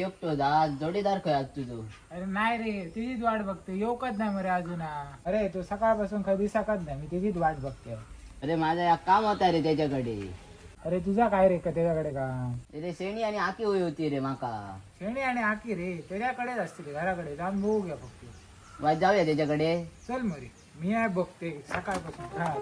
एकटो आज जोडीदार खय आज तुझो. अरे नाही रे तिचीच वाट बघते. येऊकच नाही मरे अजून. अरे तू सकाळपासून कधी दिसाकच नाही मी तिचीच वाट बघते. अरे माझा एक काम होता रे त्याच्याकडे. अरे तुझा काय रे का त्याच्याकडे का? ते शेणी आणि आकी होई होती रे माका. शेणी आणि आकी रे त्याच्याकडेच असते रे घराकडे. जाऊन बघू घ्या फक्त. वाज जाऊया त्याच्याकडे. चल मरे मी आहे बघते सकाळपासून. हा.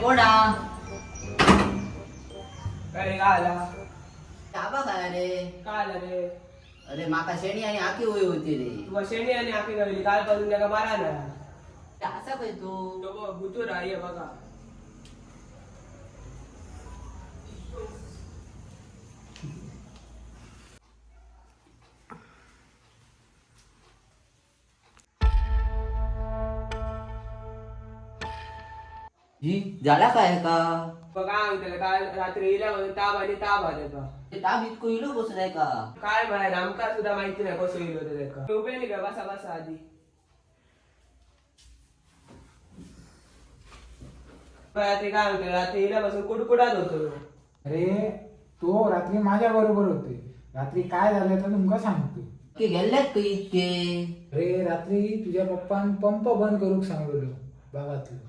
रे कोणा काय काय आला आबा काय रे काय आला रे अरे माका शेणी आणि आकी होई होती रे तुला शेणी आणि आखी गवली काल पासून त्याला मारा ना असा काय तू तो ही झाला काय का? बघ म्हणते काल रात्री इल्या म्हणून ताप आणि ताप आले का ते ताप इतको इलो बसून आहे का? काय म्हणाय आमका सुद्धा माहिती नाही कसं येईल होतं त्याका उभे नाही का? बसा बसा आधी. रात्री काय म्हणते रात्री इल्यापासून कुडकुडात होतो. अरे तो रात्री माझ्या बरोबर होते. रात्री काय झालं तर तुमका सांगतो. की गेल्यात का इतके? अरे रात्री तुझ्या पप्पान पंप बंद करूक सांगलेलो भागातलं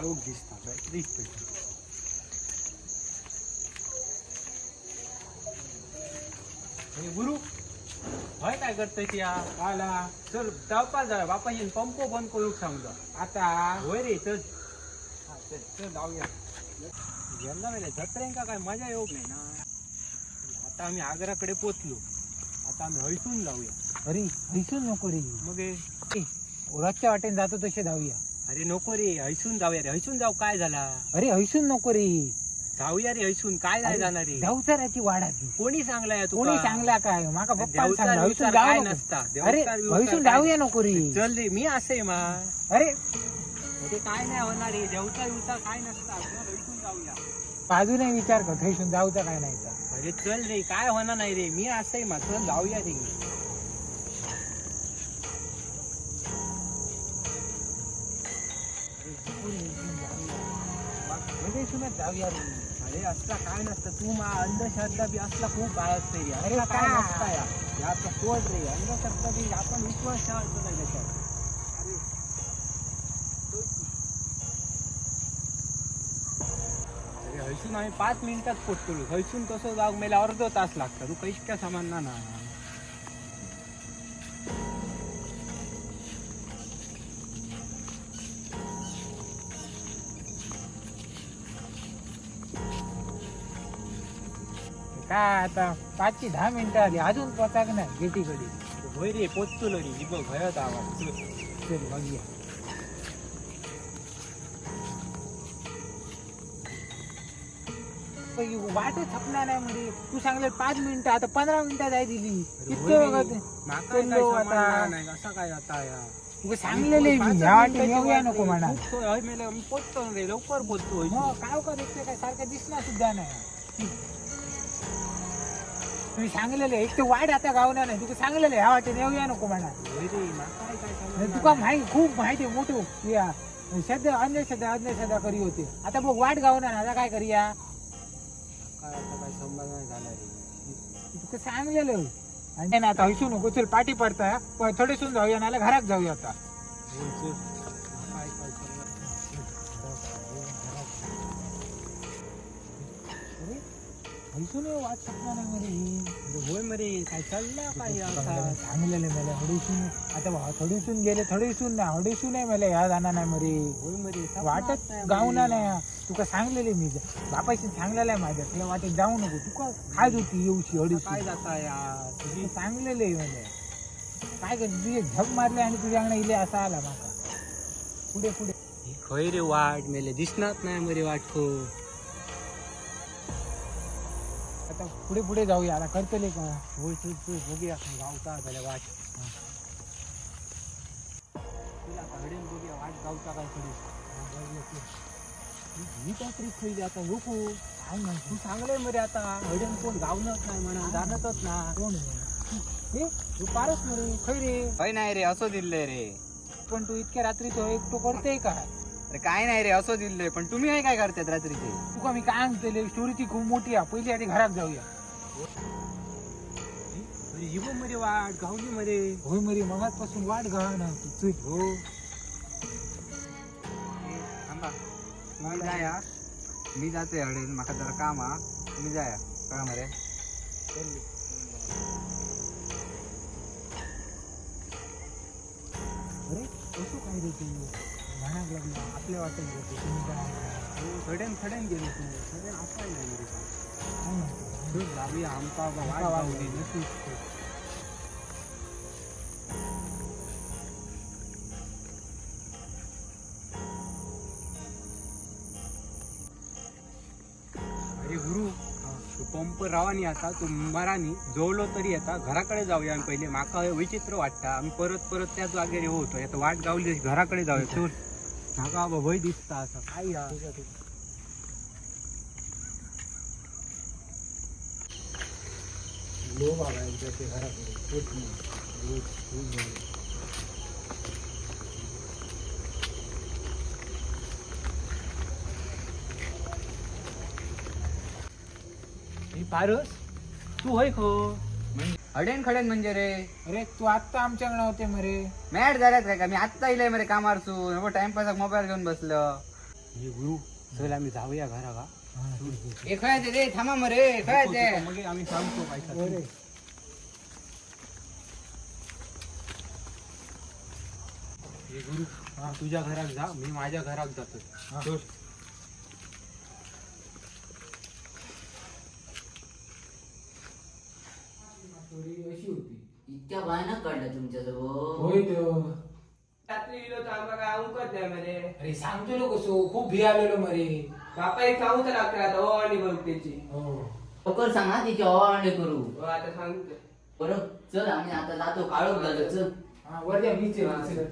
काळोख दिसता बॅटरी गुरु हय काय करतोय त्या आला. चल जावपास जा बापाशी पंप बंद करूक सांगलो आता. होय रे चल. हा, चल चल जाऊया. यंदा वेळे जत्रेंका काय मजा येऊक नाही ना? आता आम्ही आग्राकडे पोचलो. आता आम्ही हयसून जाऊया. अरे हैसून नको रे. मग हे, ए, वाटेन जातो तसे जाऊया अरे नको रे हयसून जाऊया रे. हयसून जाऊ काय झाला? अरे हैसून नको रे. जाऊया रे हयसून काय नाही जाणार रे. देवचाराची वाडा ती. कोणी सांगलाय तुका? कोणी सांगला काय? माका पप्पा सांगला. हैसून जाऊ काय नको. नसता. अरे देवचार हैसून काय- जाऊया नको रे. चल रे मी असे मा. अरे ते काय नाही होणार रे. देवचा विचार काय नसता. आपण जाऊया. बाजूने विचार कर हैसून जाऊचा काय नाही तर. अरे चल रे काय होणार नाही रे. मी असंय मात्र जाऊया रे. हैसूनच जाऊया रे. अरे असला काय नसतं. तू मा अंधश्रद्धा बी असला खूप बाळगते रे. अरे अरे काय? नसता या. आपलं सोड रे? अंधश्रद्धा बी आपण विश्वास ठेवायचो नाही त्याच्यात अरे. हयसून आम्ही पाच मिनिटात पोचतो हयसून तसं जाऊ? मेला अर्ध तास लागतं तू कैस काय सामान ना. काय आता पाचची दहा मिनिटं आली अजून पोचाक नाही गेटीकडे होय रे पोचतो रे ही बघ भयत आवाज चल. बघूया वाटच थकणार नाही म्हणजे तू सांगले पाच मिनिटं आता पंधरा मिनिटं जाय दिली इतकं. बघत चल्लो आता. नाही, असं काय आता या तू सांगलेले मी ह्या येऊया नको. म्हणा पोचतो रे लवकर पोचतो काय काय सारखं दिसणार सुद्धा नाही तुम्ही सांगलेले एक तर वाट आता गावला नाही तुका सांगलेले ह्या वाटेन येऊया नको म्हणा. तुका माहिती खूप माहिती आहे मोठं. या सध्या अंधश्रद्धा अंधश्रद्धा करी होते. आता बघ वाट गावणार आता काय करूया तुका सांगलेलं आणि ना आता हसू नको चल पाठी पडता. पण थोडे सुन जाऊया नाला घरात जाऊया आता. हयसून वाट शकणार नाही मरे अरे होय मरे काय चाललं काय सांगलेले मला हडीसून आता थोडीसून गेले थोडीसून नाही हडीसून नाही मला ह्या जाणार नाही मरे होय मरे वाटत गावना नाही. तुका सांगलेले मी बापाशी सांगलेलं आहे माझ्या तुला वाटेत जाऊ नको तुका खाज होती येऊशी काय हडीशी जाता यार? तुझी सांगलेले म्हणजे काय कर तुझे झप मारले आणि तुझ्या अंगणा इले असा आला माका. पुढे पुढे. खय रे वाट मेले दिसणार नाही मरे वाट खो आता पुढे पुढे जाऊया. आता करतले का होय तू तू बघूया. गावता झाल्या वाट. तुला हडेन बघूया. वाट गावता काय ही काहीतरी खैली आता नको. काय म्हणतो तू सांगलंय मरे आता. हडेन कोण नाही म्हणा जाणतच ना. कोण हे तू पारच मरे खै रे? काही नाही रे असं दिलंय रे. पण तू इतक्या रात्री तो एकटो करते काय अरे काय नाही रे असं दिलंय. पण तुम्ही हे काय करतात रात्रीचे? तुका मी काय सांगतले स्टोरी ती खूप मोठी आहे. पहिली आधी घरात जाऊया. ही बघ मरे वाट गावली मरे होय मरी मगाचपासून वाट घाला ना तू चल. हो थांबा. तुम्ही जाया. मी जाते हडेल माका जरा काम हा तुम्ही जाया. कळा मरे. अरे कसं काय रे तू म्हणाक लग्न आपल्या वाटेल होते तुम्ही पण खडेन खडेन गेलो तुम्ही खडेन असाय नाही मरे काय म्हणतो? तू जाऊया आमका वाट आमका नशीब अरे गुरु तो पंप रावानी आता तो मरानी जोडलो तरी येता घराकडे जाऊया आम्ही पहिले. माका विचित्र वाटतं. आम्ही परत परत त्याच जागेवर होतो. आता वाट गावली घराकडे जाऊया. चल नाका भय दिसता असं काय या लो बाबा एकदा ते. ही पारस तू होय खो। हडेन खडेन म्हणजे रे? अरे तू आत्ता आमच्याकडे होते मरे. मॅट झाल्यात काय का? मी आत्ता येईल मरे कामारसून टाइमपास मोबाईल घेऊन बसलो. हे गुरु चल आम्ही जाऊया घरा का ए रे थांबा मरे खयाचे मग आम्ही सांगतो काय ते. अरे हे गुरु हा तुझ्या घरात जा. मी माझ्या घरात जातो हा. चल. स्टोरी अशी होती. इतक्या भयानक काढल्या तुमच्याजवळ. होय तो. रात्री इलो तर आमका काय अवकत नाही मरे अरे सांगतो लो कसो खूप भी आलेलो मरे. बापा एक सांगू तर लागतं आता हो आणि बघ त्याची. हो. लवकर सांगा तिची अवाळणी करू. हो आता सांगतो. बरं चल आम्ही आता जातो. काळोख झालं चल. हा वर द्या मीच आहे, मीच आहे.